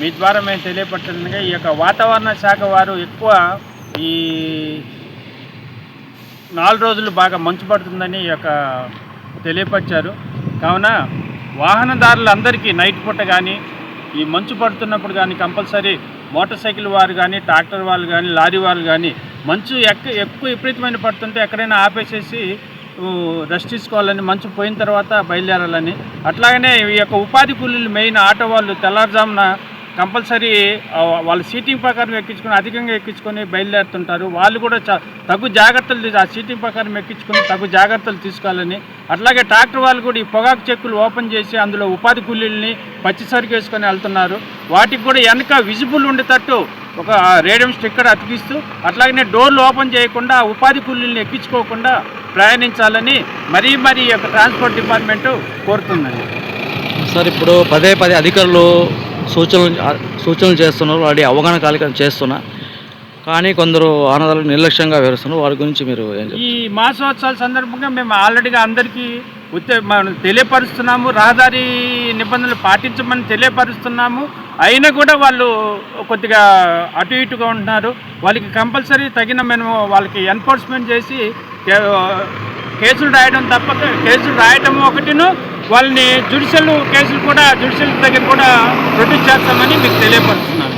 మీ ద్వారా మేము తెలియపడుతుండగా ఈ యొక్క వాతావరణ శాఖ వారు ఎక్కువ ఈ నాలుగు రోజులు బాగా మంచు పడుతుందని ఈ యొక్క తెలియపరిచారు. కావున వాహనదారులందరికీ నైట్ పూట కానీ ఈ మంచు పడుతున్నప్పుడు కానీ కంపల్సరీ మోటార్ సైకిల్ వారు కానీ ట్రాక్టర్ వాళ్ళు కానీ లారీ వాళ్ళు కానీ మంచు ఎక్క ఎక్కువ విపరీతమైన పడుతుంటే ఎక్కడైనా ఆపేసేసి రెస్ట్ తీసుకోవాలని మంచు పోయిన తర్వాత బయలుదేరాలని. అట్లాగనే ఈ యొక్క ఉపాధి కూలీలు మెయిన్ ఆటో వాళ్ళు తెల్లారుజామున కంపల్సరీ వాళ్ళ సీటింగ్ ప్రకారం ఎక్కించుకొని అధికంగా ఎక్కించుకొని బయలుదేరుతుంటారు. వాళ్ళు కూడా తగు జాగ్రత్తలు ఆ సీటింగ్ ప్రకారం ఎక్కించుకొని తగు జాగ్రత్తలు తీసుకోవాలని అట్లాగే ట్రాక్టర్ వాళ్ళు కూడా ఈ పొగాకు చెక్కులు ఓపెన్ చేసి అందులో ఉపాధి కూలీలని పచ్చి సరుకు వేసుకొని వెళ్తున్నారు. వాటికి కూడా వెనక విజిబుల్ ఉండేటట్టు ఒక రేడియం స్టిక్కర్ అతికిస్తూ అట్లాగనే డోర్లు ఓపెన్ చేయకుండా ఉపాధి కూలీలను ఎక్కించుకోకుండా ప్రయాణించాలని మరీ మరీ యొక్క ట్రాన్స్పోర్ట్ డిపార్ట్మెంటు కోరుతుందండి. సార్ ఇప్పుడు పదే పదే అధికారులు సూచనలు సూచనలు చేస్తున్నారు వాడి అవగాహన కార్యక్రమం చేస్తున్నా. కానీ కొందరు ఆనందాలు నిర్లక్ష్యంగా వివరిస్తున్నారు వారి గురించి మీరు ఏం ఈ మాసోత్సవాల సందర్భంగా మేము ఆల్రెడీగా అందరికీ ఉత్తే మనం తెలియపరుస్తున్నాము. రహదారి నిబంధనలు పాటించమని తెలియపరుస్తున్నాము. అయినా కూడా వాళ్ళు కొద్దిగా అటు ఇటుగా ఉంటున్నారు. వాళ్ళకి కంపల్సరీ తగిన మేము వాళ్ళకి ఎన్ఫోర్స్మెంట్ చేసి కేసులు రాయడం తప్ప కేసులు రాయటం ఒకటిను వాళ్ళని జుడిషియల్ కేసులు కూడా జుడిషియల్ దగ్గర కూడా ప్రొడ్యూస్ చేస్తామని మీకు తెలియపరుస్తున్నాను.